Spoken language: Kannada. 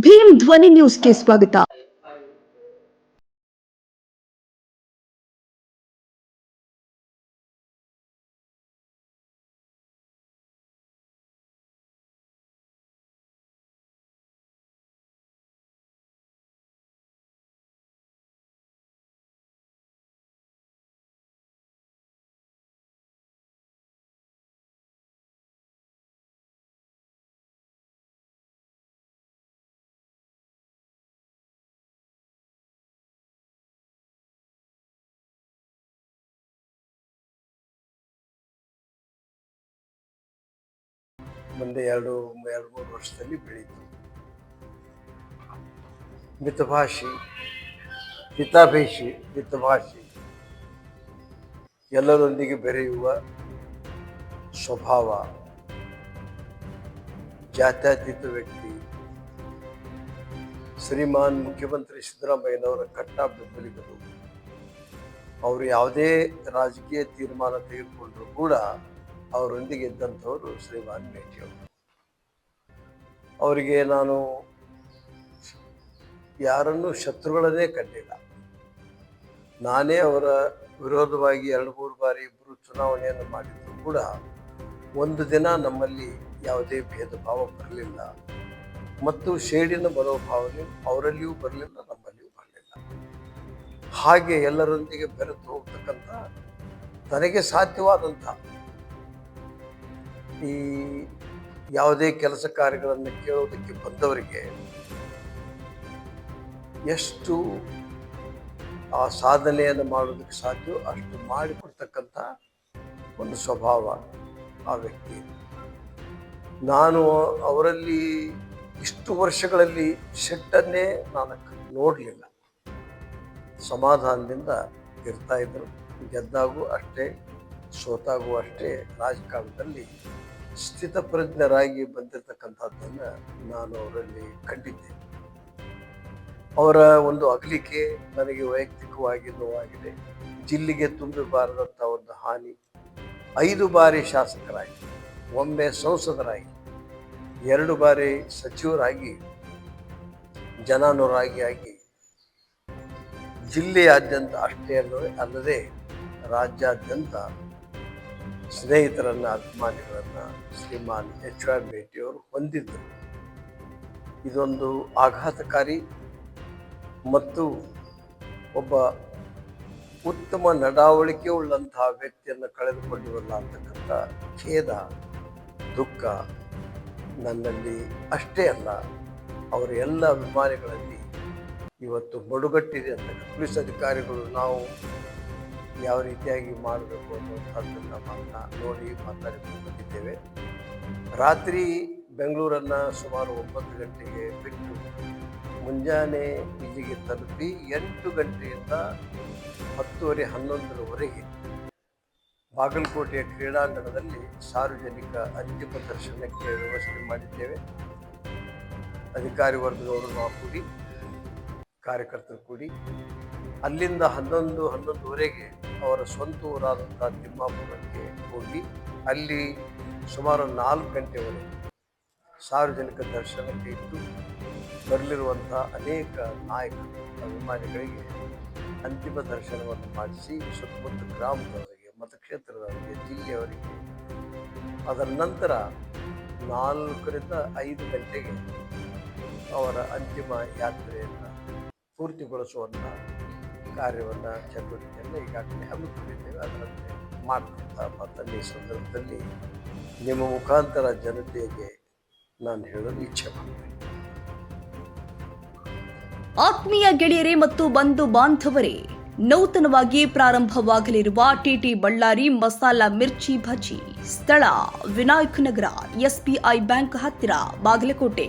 ಭೀಮ್ ಧ್ವನಿ ನ್ಯೂಸ್ಗೆ ಸ್ವಾಗತ. ಮುಂದೆ ಎರಡು ಎರಡು, ಮೂರು ವರ್ಷದಲ್ಲಿ ಬೆಳೀತು. ಮಿತಭಾಷಿ ಹಿತಾಭೇಷಿ ಮಿತಭಾಷಿ ಎಲ್ಲರೊಂದಿಗೆ ಬೆರೆಯುವ ಸ್ವಭಾವ, ಜಾತ್ಯತೀತ ವ್ಯಕ್ತಿ ಶ್ರೀಮಾನ್ ಮುಖ್ಯಮಂತ್ರಿ ಸಿದ್ದರಾಮಯ್ಯನವರ ಕಟ್ಟ ಬೆಂಬಲಿಗರು. ಅವರು ಯಾವುದೇ ರಾಜಕೀಯ ತೀರ್ಮಾನ ತೆಗೆದುಕೊಂಡರೂ ಕೂಡ ಅವರೊಂದಿಗೆ ಇದ್ದಂಥವರು ಶ್ರೀಮಾನ್ ಅವರು. ಅವರಿಗೆ ನಾನು ಯಾರನ್ನೂ ಶತ್ರುಗಳನ್ನೇ ಕಂಡಿಲ್ಲ. ನಾನೇ ಅವರ ವಿರೋಧವಾಗಿ ಎರಡು, ಮೂರು ಬಾರಿ ಇಬ್ಬರು ಚುನಾವಣೆಯನ್ನು ಮಾಡಿದ್ರು ಕೂಡ ಒಂದು ದಿನ ನಮ್ಮಲ್ಲಿ ಯಾವುದೇ ಭೇದ ಭಾವ ಬರಲಿಲ್ಲ. ಮತ್ತು ಶೇಡಿನ ಮನೋಭಾವನೆ ಅವರಲ್ಲಿಯೂ ಬರಲಿಲ್ಲ, ನಮ್ಮಲ್ಲಿಯೂ ಬರಲಿಲ್ಲ. ಹಾಗೆ ಎಲ್ಲರೊಂದಿಗೆ ಬೆರೆತು ಹೋಗ್ತಕ್ಕಂಥ ತನಗೆ ಸಾಧ್ಯವಾದಂಥ ಈ ಯಾವುದೇ ಕೆಲಸ ಕಾರ್ಯಗಳನ್ನು ಕೇಳೋದಕ್ಕೆ ಬಂದವರಿಗೆ ಎಷ್ಟು ಆ ಸಾಧನೆಯನ್ನು ಮಾಡೋದಕ್ಕೆ ಸಾಧ್ಯ ಅಷ್ಟು ಮಾಡಿಕೊಡ್ತಕ್ಕಂಥ ಒಂದು ಸ್ವಭಾವ ಆ ವ್ಯಕ್ತಿ. ನಾನು ಅವರಲ್ಲಿ ಇಷ್ಟು ವರ್ಷಗಳಲ್ಲಿ ಶೆಟ್ಟನ್ನೇ ನಾನು ನೋಡಲಿಲ್ಲ. ಸಮಾಧಾನದಿಂದ ಇರ್ತಾ ಗೆದ್ದಾಗೂ ಅಷ್ಟೇ, ಸೋತಾಗೂ ಅಷ್ಟೇ ರಾಜಕಾರಣದಲ್ಲಿ ಸ್ಥಿತಪ್ರಜ್ಞರಾಗಿ ಬಂದಿರತಕ್ಕಂಥದ್ದನ್ನು ನಾನು ಅವರಲ್ಲಿ ಕಂಡಿದ್ದೇನೆ. ಅವರ ಒಂದು ಅಗಲಿಕೆ ನನಗೆ ವೈಯಕ್ತಿಕವಾಗಿ ನೋವಾಗಿದೆ. ಜಿಲ್ಲೆಗೆ ತುಂಬಬಾರದಂಥ ಒಂದು ಹಾನಿ ಐದು ಬಾರಿ ಶಾಸಕರಾಗಿ, ಒಮ್ಮೆ ಸಂಸದರಾಗಿ, ಎರಡು ಬಾರಿ ಸಚಿವರಾಗಿ, ಜನಾನುರಾಗಿ ಆಗಿ ಜಿಲ್ಲೆಯಾದ್ಯಂತ ಅಷ್ಟೇ ಅಲ್ಲದೆ ಅಲ್ಲದೆ ರಾಜ್ಯಾದ್ಯಂತ ಸ್ನೇಹಿತರನ್ನ, ಅಭಿಮಾನಿಗಳನ್ನ ಶ್ರೀಮಾನ್ ಎಚ್ ಆರ್ ಭೇಟಿಯವರು ಹೊಂದಿದ್ದರು ಇದೊಂದು ಆಘಾತಕಾರಿ ಮತ್ತು ಒಬ್ಬ ಉತ್ತಮ ನಡಾವಳಿಕೆ ಉಳ್ಳಂತಹ ವ್ಯಕ್ತಿಯನ್ನು ಕಳೆದುಕೊಂಡಿವಲ್ಲ ಅಂತಕ್ಕಂಥ ಖೇದ, ದುಃಖ ನನ್ನಲ್ಲಿ ಅಷ್ಟೇ ಅಲ್ಲ, ಅವರ ಎಲ್ಲ ಅಭಿಮಾನಿಗಳಲ್ಲಿ ಇವತ್ತು ಮಡುಗಟ್ಟಿದೆ ಅಂತ ಪೊಲೀಸ್ ಅಧಿಕಾರಿಗಳು ನಾವು ಯಾವ ರೀತಿಯಾಗಿ ಮಾಡಬೇಕು ಅನ್ನುವಂಥದ್ದನ್ನು ಮಾತನ್ನ ನೋಡಿ ಮಾತಾಡಿಕೊಂಡು ಬಂದಿದ್ದೇವೆ. ರಾತ್ರಿ ಬೆಂಗಳೂರನ್ನು ಸುಮಾರು ಒಂಬತ್ತು ಗಂಟೆಗೆ ಬಿಟ್ಟು ಮುಂಜಾನೆ ಇಲ್ಲಿಗೆ ತಲುಪಿ ಎಂಟು ಗಂಟೆಯಿಂದ ಹತ್ತುವರೆ ಹನ್ನೊಂದರವರೆಗೆ ಬಾಗಲಕೋಟೆಯ ಕ್ರೀಡಾಂಗಣದಲ್ಲಿ ಸಾರ್ವಜನಿಕ ಅಂತಿಮ ದರ್ಶನಕ್ಕೆ ವ್ಯವಸ್ಥೆ ಮಾಡಿದ್ದೇವೆ. ಅಧಿಕಾರಿ ವರ್ಗದವರು ನಾವು ಕೂಡಿ, ಕಾರ್ಯಕರ್ತರು ಕೂಡಿ, ಅಲ್ಲಿಂದ ಹನ್ನೊಂದು ಹನ್ನೊಂದುವರೆಗೆ ಅವರ ಸ್ವಂತ ಊರಾದಂಥ ತಿಮ್ಮಾಪುರಕ್ಕೆ ಹೋಗಿ ಅಲ್ಲಿ ಸುಮಾರು ನಾಲ್ಕು ಗಂಟೆವರೆಗೆ ಸಾರ್ವಜನಿಕ ದರ್ಶನಕ್ಕೆ ಇಟ್ಟು ಬರಲಿರುವಂಥ ಅನೇಕ ನಾಯಕರು ಅಭಿಮಾನಿಗಳಿಗೆ ಅಂತಿಮ ದರ್ಶನವನ್ನು ಮಾಡಿಸಿ ಸುತ್ತಮುತ್ತ ಗ್ರಾಮದವರಿಗೆ, ಮತಕ್ಷೇತ್ರದವರಿಗೆ, ಜಿಲ್ಲೆಯವರಿಗೆ. ಅದರ ನಂತರ ನಾಲ್ಕರಿಂದ ಐದು ಗಂಟೆಗೆ ಅವರ ಅಂತಿಮ ಯಾತ್ರೆಯನ್ನು ಪೂರ್ತಿಗೊಳಿಸುವಂಥ ಕಾರ್ಯವನ್ನು ಚಟುವಟಿಕೆಯನ್ನು ಈಗಾಗಲೇ ಹಮ್ಮಿಕೊಂಡಿದ್ದೇವೆ. ಅದರಂತೆ ಮಾಡ್ತಾ ಮತ್ತಲ್ಲಿ ಈ ಸಂದರ್ಭದಲ್ಲಿ ನಿಮ್ಮ ಮುಖಾಂತರ ಜನತೆಗೆ ನಾನು ಹೇಳಲು ಇಚ್ಛೆ ಆತ್ಮೀಯ ಗೆಳೆಯರೇ ಮತ್ತು ಬಂಧು ಬಾಂಧವರೇ, ನೂತನವಾಗಿ ಪ್ರಾರಂಭವಾಗಲಿರುವ ಟಿಟಿ ಬಳ್ಳಾರಿ ಮಸಾಲಾ ಮಿರ್ಚಿ ಭಜಿ ಸ್ಥಳ ವಿನಾಯಕ್ ನಗರ ಎಸ್ಬಿಐ ಬ್ಯಾಂಕ್ ಹತ್ತಿರ, ಬಾಗಲಕೋಟೆ.